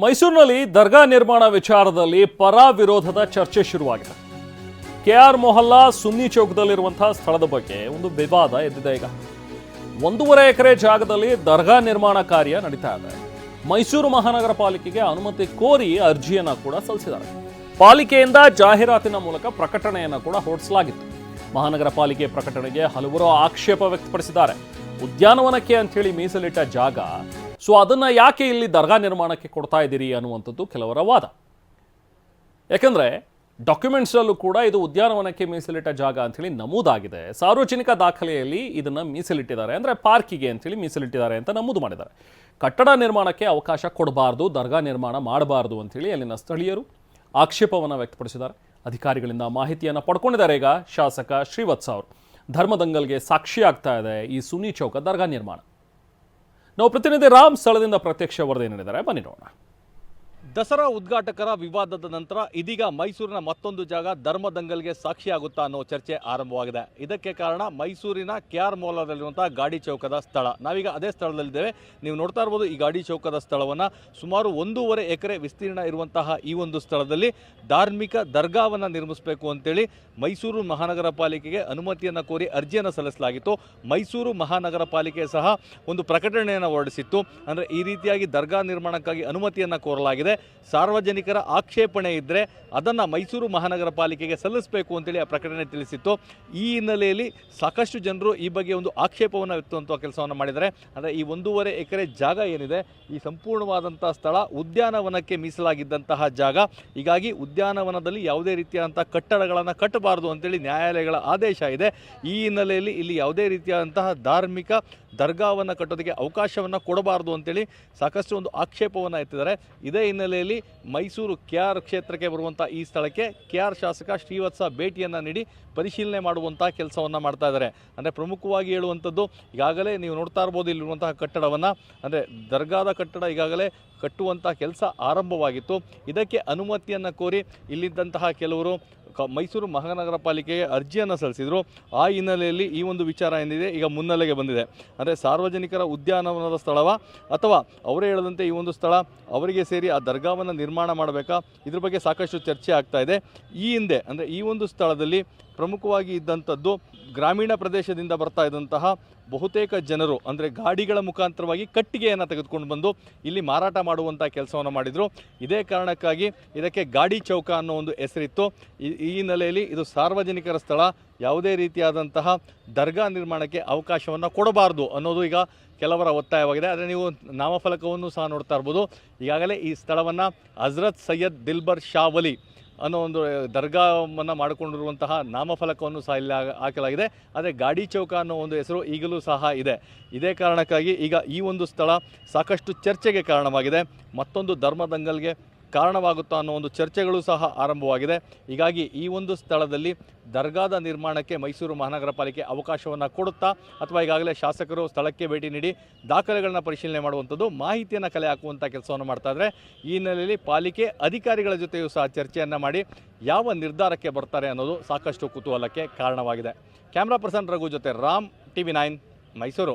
ಮೈಸೂರಿನಲ್ಲಿ ದರ್ಗಾ ನಿರ್ಮಾಣ ವಿಚಾರದಲ್ಲಿ ಪರ ವಿರೋಧದ ಚರ್ಚೆ ಶುರುವಾಗಿದೆ. ಕೆ ಆರ್ ಮೊಹಲ್ಲಾ ಸುನ್ನಿ ಚೌಕದಲ್ಲಿರುವಂತಹ ಸ್ಥಳದ ಬಗ್ಗೆ ಒಂದು ವಿವಾದ ಎದ್ದಿದೆ ಈಗ. ಒಂದೂವರೆ ಎಕರೆ ಜಾಗದಲ್ಲಿ ದರ್ಗಾ ನಿರ್ಮಾಣ ಕಾರ್ಯ ನಡೀತಾ ಇದೆ. ಮೈಸೂರು ಮಹಾನಗರ ಪಾಲಿಕೆಗೆ ಅನುಮತಿ ಕೋರಿ ಅರ್ಜಿಯನ್ನು ಕೂಡ ಸಲ್ಲಿಸಿದ್ದಾರೆ. ಪಾಲಿಕೆಯಿಂದ ಜಾಹೀರಾತಿನ ಮೂಲಕ ಪ್ರಕಟಣೆಯನ್ನು ಕೂಡ ಹೊರಡಿಸಲಾಗಿತ್ತು. ಮಹಾನಗರ ಪಾಲಿಕೆ ಪ್ರಕಟಣೆಗೆ ಹಲವರು ಆಕ್ಷೇಪ ವ್ಯಕ್ತಪಡಿಸಿದ್ದಾರೆ. ಉದ್ಯಾನವನಕ್ಕೆ ಅಂತೇಳಿ ಮೀಸಲಿಟ್ಟ ಜಾಗ, ಸೊ ಅದನ್ನ ಯಾಕೆ ಇಲ್ಲಿ ದರ್ಗಾ ನಿರ್ಮಾಣಕ್ಕೆ ಕೊಡ್ತಾ ಇದ್ದೀರಿ ಅನ್ನುವಂಥದ್ದು ಕೆಲವರ ವಾದ. ಯಾಕಂದ್ರೆ ಡಾಕ್ಯುಮೆಂಟ್ಸ್ ಅಲ್ಲೂ ಕೂಡ ಇದು ಉದ್ಯಾನವನಕ್ಕೆ ಮೀಸಲಿಟ್ಟ ಜಾಗ ಅಂತೇಳಿ ನಮೂದಾಗಿದೆ. ಸಾರ್ವಜನಿಕ ದಾಖಲೆಯಲ್ಲಿ ಇದನ್ನ ಮೀಸಲಿಟ್ಟಿದ್ದಾರೆ. ಅಂದ್ರೆ ಪಾರ್ಕಿಗೆ ಅಂತೇಳಿ ಮೀಸಲಿಟ್ಟಿದ್ದಾರೆ ಅಂತ ನಮೂದು ಮಾಡಿದ್ದಾರೆ. ಕಟ್ಟಡ ನಿರ್ಮಾಣಕ್ಕೆ ಅವಕಾಶ ಕೊಡಬಾರ್ದು, ದರ್ಗಾ ನಿರ್ಮಾಣ ಮಾಡಬಾರ್ದು ಅಂತೇಳಿ ಅಲ್ಲಿನ ಸ್ಥಳೀಯರು ಆಕ್ಷೇಪವನ್ನು ವ್ಯಕ್ತಪಡಿಸಿದ್ದಾರೆ. ಅಧಿಕಾರಿಗಳಿಂದ ಮಾಹಿತಿಯನ್ನು ಪಡ್ಕೊಂಡಿದ್ದಾರೆ ಈಗ ಶಾಸಕ ಶ್ರೀವತ್ಸ ಅವರು. ಧರ್ಮದಂಗಲ್ಗೆ ಸಾಕ್ಷಿ ಆಗ್ತಾ ಇದೆ ಈ ಸುನಿ ಚೌಕ ದರ್ಗಾ ನಿರ್ಮಾಣ. ನಾವು ಪ್ರತಿನಿಧಿ ರಾಮ್ ಸ್ಥಳದಿಂದ ಪ್ರತ್ಯಕ್ಷ ವರದಿ ನೀಡಿದ್ದಾರೆ ಬನ್ನಿ ನೋಡೋಣ. ದಸರಾ ಉದ್ಘಾಟಕರ ವಿವಾದದ ನಂತರ ಇದೀಗ ಮೈಸೂರಿನ ಮತ್ತೊಂದು ಜಾಗ ಧರ್ಮದಂಗಲ್ಗೆ ಸಾಕ್ಷಿಯಾಗುತ್ತಾ ಅನ್ನೋ ಚರ್ಚೆ ಆರಂಭವಾಗಿದೆ. ಇದಕ್ಕೆ ಕಾರಣ ಮೈಸೂರಿನ ಕೆ ಆರ್ ಮೋಲಾದಲ್ಲಿರುವಂಥ ಗಾಡಿ ಚೌಕದ ಸ್ಥಳ. ನಾವೀಗ ಅದೇ ಸ್ಥಳದಲ್ಲಿದ್ದೇವೆ. ನೀವು ನೋಡ್ತಾ ಇರ್ಬೋದು ಈ ಗಾಡಿ ಚೌಕದ ಸ್ಥಳವನ್ನು. ಸುಮಾರು ಒಂದೂವರೆ ಎಕರೆ ವಿಸ್ತೀರ್ಣ ಇರುವಂತಹ ಈ ಒಂದು ಸ್ಥಳದಲ್ಲಿ ಧಾರ್ಮಿಕ ದರ್ಗಾವನ್ನು ನಿರ್ಮಿಸಬೇಕು ಅಂತೇಳಿ ಮೈಸೂರು ಮಹಾನಗರ ಪಾಲಿಕೆಗೆ ಅನುಮತಿಯನ್ನು ಕೋರಿ ಅರ್ಜಿಯನ್ನು ಸಲ್ಲಿಸಲಾಗಿತ್ತು. ಮೈಸೂರು ಮಹಾನಗರ ಪಾಲಿಕೆ ಸಹ ಒಂದು ಪ್ರಕಟಣೆಯನ್ನು ಹೊರಡಿಸಿತ್ತು. ಅಂದರೆ ಈ ರೀತಿಯಾಗಿ ದರ್ಗಾ ನಿರ್ಮಾಣಕ್ಕಾಗಿ ಅನುಮತಿಯನ್ನು ಕೋರಲಾಗಿದೆ. ಸಾರ್ವಜನಿಕರ ಆಕ್ಷೇಪಣೆ ಇದ್ದರೆ ಅದನ್ನು ಮೈಸೂರು ಮಹಾನಗರ ಪಾಲಿಕೆಗೆ ಸಲ್ಲಿಸಬೇಕು ಅಂತೇಳಿ ಆ ಪ್ರಕಟಣೆ ತಿಳಿಸಿತ್ತು. ಈ ಹಿನ್ನೆಲೆಯಲ್ಲಿ ಸಾಕಷ್ಟು ಜನರು ಈ ಬಗ್ಗೆ ಒಂದು ಆಕ್ಷೇಪವನ್ನು ವ್ಯಕ್ತವಂತ ಕೆಲಸವನ್ನು ಮಾಡಿದ್ದಾರೆ. ಅಂದರೆ ಈ ಒಂದೂವರೆ ಎಕರೆ ಜಾಗ ಏನಿದೆ, ಈ ಸಂಪೂರ್ಣವಾದಂಥ ಸ್ಥಳ ಉದ್ಯಾನವನಕ್ಕೆ ಮೀಸಲಾಗಿದ್ದಂತಹ ಜಾಗ. ಹೀಗಾಗಿ ಉದ್ಯಾನವನದಲ್ಲಿ ಯಾವುದೇ ರೀತಿಯಾದಂಥ ಕಟ್ಟಡಗಳನ್ನು ಕಟ್ಟಬಾರದು ಅಂತೇಳಿ ನ್ಯಾಯಾಲಯಗಳ ಆದೇಶ ಇದೆ. ಈ ಹಿನ್ನೆಲೆಯಲ್ಲಿ ಇಲ್ಲಿ ಯಾವುದೇ ರೀತಿಯಾದಂತಹ ಧಾರ್ಮಿಕ ದರ್ಗಾವನ್ನು ಕಟ್ಟೋದಕ್ಕೆ ಅವಕಾಶವನ್ನು ಕೊಡಬಾರದು ಅಂತೇಳಿ ಸಾಕಷ್ಟು ಒಂದು ಆಕ್ಷೇಪವನ್ನು ಎತ್ತಿದ್ದಾರೆ. ಇದೇ ಹಿನ್ನೆಲೆಯಲ್ಲಿ ಮೈಸೂರು ಕೆ ಆರ್ ಕ್ಷೇತ್ರಕ್ಕೆ ಬರುವಂಥ ಈ ಸ್ಥಳಕ್ಕೆ ಕೆ ಆರ್ ಶಾಸಕ ಶ್ರೀವತ್ಸ ಭೇಟಿಯನ್ನು ನೀಡಿ ಪರಿಶೀಲನೆ ಮಾಡುವಂಥ ಕೆಲಸವನ್ನು ಮಾಡ್ತಾ ಇದ್ದಾರೆ. ಅಂದರೆ ಪ್ರಮುಖವಾಗಿ ಹೇಳುವಂಥದ್ದು, ಈಗಾಗಲೇ ನೀವು ನೋಡ್ತಾ ಇರ್ಬೋದು ಇಲ್ಲಿರುವಂತಹ ಕಟ್ಟಡವನ್ನು. ಅಂದರೆ ದರ್ಗಾದ ಕಟ್ಟಡ ಈಗಾಗಲೇ ಕಟ್ಟುವಂಥ ಕೆಲಸ ಆರಂಭವಾಗಿತ್ತು. ಇದಕ್ಕೆ ಅನುಮತಿಯನ್ನು ಕೋರಿ ಇಲ್ಲಿದ್ದಂತಹ ಕೆಲವರು ಮೈಸೂರು ಮಹಾನಗರ ಪಾಲಿಕೆಗೆ ಅರ್ಜಿಯನ್ನು ಸಲ್ಲಿಸಿದರು. ಆ ಹಿನ್ನೆಲೆಯಲ್ಲಿ ಈ ಒಂದು ವಿಚಾರ ಏನಿದೆ, ಈಗ ಮುನ್ನೆಲೆಗೆ ಬಂದಿದೆ. ಅಂದರೆ ಸಾರ್ವಜನಿಕರ ಉದ್ಯಾನವನದ ಸ್ಥಳವ ಅಥವಾ ಅವರೇ ಹೇಳದಂತೆ ಈ ಒಂದು ಸ್ಥಳ ಅವರಿಗೆ ಸೇರಿ ಆ ದರ್ಗಾವನ್ನು ನಿರ್ಮಾಣ ಮಾಡಬೇಕಾ? ಇದ್ರ ಬಗ್ಗೆ ಸಾಕಷ್ಟು ಚರ್ಚೆ ಆಗ್ತಾ ಇದೆ. ಈ ಹಿಂದೆ, ಅಂದರೆ ಈ ಒಂದು ಸ್ಥಳದಲ್ಲಿ ಪ್ರಮುಖವಾಗಿ ಇದ್ದಂಥದ್ದು ಗ್ರಾಮೀಣ ಪ್ರದೇಶದಿಂದ ಬರ್ತಾ ಇದ್ದಂತಹ ಬಹುತೇಕ ಜನರು, ಅಂದರೆ ಗಾಡಿಗಳ ಮುಖಾಂತರವಾಗಿ ಕಟ್ಟಿಗೆಯನ್ನು ತೆಗೆದುಕೊಂಡು ಬಂದು ಇಲ್ಲಿ ಮಾರಾಟ ಮಾಡುವಂಥ ಕೆಲಸವನ್ನು ಮಾಡಿದರು. ಇದೇ ಕಾರಣಕ್ಕಾಗಿ ಇದಕ್ಕೆ ಗಾಡಿ ಚೌಕ ಅನ್ನೋ ಒಂದು ಹೆಸರಿತ್ತು. ಈ ಹಿನ್ನೆಲೆಯಲ್ಲಿ ಇದು ಸಾರ್ವಜನಿಕರ ಸ್ಥಳ, ಯಾವುದೇ ರೀತಿಯಾದಂತಹ ದರ್ಗಾ ನಿರ್ಮಾಣಕ್ಕೆ ಅವಕಾಶವನ್ನು ಕೊಡಬಾರ್ದು ಅನ್ನೋದು ಈಗ ಕೆಲವರ ಒತ್ತಾಯವಾಗಿದೆ. ಆದರೆ ನೀವು ನಾಮಫಲಕವನ್ನು ಸಹ ನೋಡ್ತಾ ಇರ್ಬೋದು. ಈಗಾಗಲೇ ಈ ಸ್ಥಳವನ್ನು ಹಜ್ರತ್ ಸೈಯದ್ ದಿಲ್ಬರ್ ಶಾ ವಲಿ ಅನ್ನೋ ಒಂದು ದರ್ಗಾವನ್ನು ಮಾಡಿಕೊಂಡಿರುವಂತಹ ನಾಮಫಲಕವನ್ನು ಸಹ ಇಲ್ಲಿ ಹಾಕಲಾಗಿದೆ. ಆದರೆ ಗಾಡಿ ಚೌಕ ಅನ್ನೋ ಒಂದು ಹೆಸರು ಈಗಲೂ ಸಹ ಇದೆ. ಇದೇ ಕಾರಣಕ್ಕಾಗಿ ಈಗ ಈ ಒಂದು ಸ್ಥಳ ಸಾಕಷ್ಟು ಚರ್ಚೆಗೆ ಕಾರಣವಾಗಿದೆ. ಮತ್ತೊಂದು ಧರ್ಮದಂಗಲ್ಗೆ ಕಾರಣವಾಗುತ್ತಾ ಅನ್ನೋ ಒಂದು ಚರ್ಚೆಗಳು ಸಹ ಆರಂಭವಾಗಿದೆ. ಹೀಗಾಗಿ ಈ ಒಂದು ಸ್ಥಳದಲ್ಲಿ ದರ್ಗಾದ ನಿರ್ಮಾಣಕ್ಕೆ ಮೈಸೂರು ಮಹಾನಗರ ಪಾಲಿಕೆ ಅವಕಾಶವನ್ನು ಕೊಡುತ್ತಾ ಅಥವಾ ಈಗಾಗಲೇ ಶಾಸಕರು ಸ್ಥಳಕ್ಕೆ ಭೇಟಿ ನೀಡಿ ದಾಖಲೆಗಳನ್ನ ಪರಿಶೀಲನೆ ಮಾಡುವಂಥದ್ದು ಮಾಹಿತಿಯನ್ನು ಕಲೆ ಹಾಕುವಂಥ ಕೆಲಸವನ್ನು ಮಾಡ್ತಾ ಈ ಹಿನ್ನೆಲೆಯಲ್ಲಿ ಪಾಲಿಕೆ ಅಧಿಕಾರಿಗಳ ಜೊತೆಯೂ ಸಹ ಚರ್ಚೆಯನ್ನು ಮಾಡಿ ಯಾವ ನಿರ್ಧಾರಕ್ಕೆ ಬರ್ತಾರೆ ಅನ್ನೋದು ಸಾಕಷ್ಟು ಕುತೂಹಲಕ್ಕೆ ಕಾರಣವಾಗಿದೆ. ಕ್ಯಾಮ್ರಾ ಪರ್ಸನ್ ರಘು ಜೊತೆ ರಾಮ್ ಟಿ ವಿ ಮೈಸೂರು.